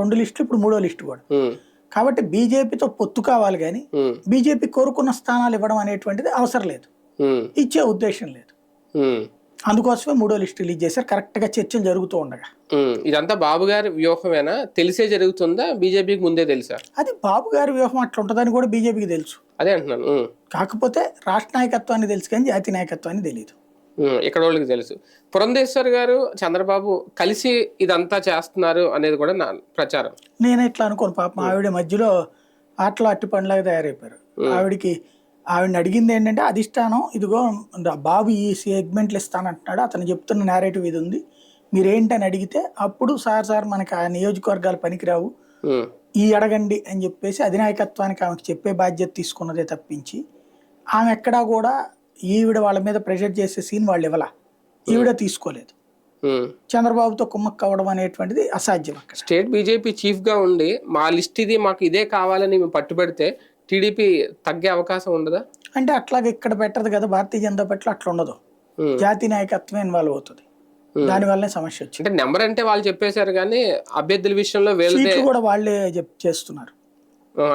రెండు లిస్టులు ఇప్పుడు మూడో లిస్టు కూడా కాబట్టి బీజేపీతో పొత్తు కావాలి కానీ బీజేపీ కోరుకున్న స్థానాలు ఇవ్వడం అనేటువంటిది అవసరం లేదు. ఇచ్చే ఉద్దేశం లేదు. అందుకోసమే మూడో లిస్ట్ రిలీజ్ చేశారు. కరెక్ట్గా చర్చలు జరుగుతూ ఉండగా. ఇదంతా బాబు గారి వ్యూహమేనా? తెలిసే జరుగుతుందా? బీజేపీకి ముందే తెలుసా? అది బాబు గారి వ్యూహం అట్లా ఉంటుందని కూడా బీజేపీకి తెలుసు. అదే అంటున్నాను. కాకపోతే రాష్ట్ర నాయకత్వాన్ని తెలుసు కానీ జాతీయ నాయకత్వాన్ని తెలియదు ఇక్కడ వాళ్ళకి తెలుసు. పురంధేశ్వర్ గారు చంద్రబాబు కలిసి ఇదంతా చేస్తున్నారు అనేది కూడా నా ప్రచారం. నేను ఇట్లా అనుకోను పాపం. ఆవిడ మధ్యలో ఆటలో అట్టి పండ్లాగా తయారైపోయారు. ఆవిడికి ఆవిడని అడిగింది ఏంటంటే అధిష్టానం ఇదిగో బాబు ఈ సెగ్మెంట్లు ఇస్తానంటున్నాడు అతను చెప్తున్న నేరేటివ్ ఇది ఉంది. మీరేంటని అడిగితే అప్పుడు సార్ సార్ మనకి ఆ నియోజకవర్గాలు పనికిరావు. ఈ అడగండి అని చెప్పేసి అధినాయకత్వానికి ఆమెకు చెప్పే బాధ్యత తీసుకున్నదే తప్పించి ఆమె ఎక్కడా కూడా ఈవిడ వాళ్ళ మీద ప్రెషర్ చేసే సీన్ వాళ్ళు ఇవ్వాల. ఈవిడ తీసుకోలేదు. చంద్రబాబుతో కుమ్మక్క అవ్వడం అనేటువంటిది అసాధ్యం అక్కడ. స్టేట్ బీజేపీ చీఫ్గా ఉండి మా లిస్ట్ ఇది మాకు ఇదే కావాలని మేము పట్టుబడితే టీడీపీ తగ్గే అవకాశం ఉండదా? అంటే అట్లాగే ఇక్కడ పెట్టదు కదా భారతీయ జనతా పార్టీలో అట్లా ఉండదు. జాతీయ నాయకత్వం ఇన్వాల్వ్ అవుతుంది. దానివల్లనే సమస్య వచ్చింది. అంటే నెంబర్ అంటే వాళ్ళు చెప్పేశారు కానీ అభ్యర్థుల విషయంలో కూడా వాళ్ళే చెప్- చేస్తున్నారు.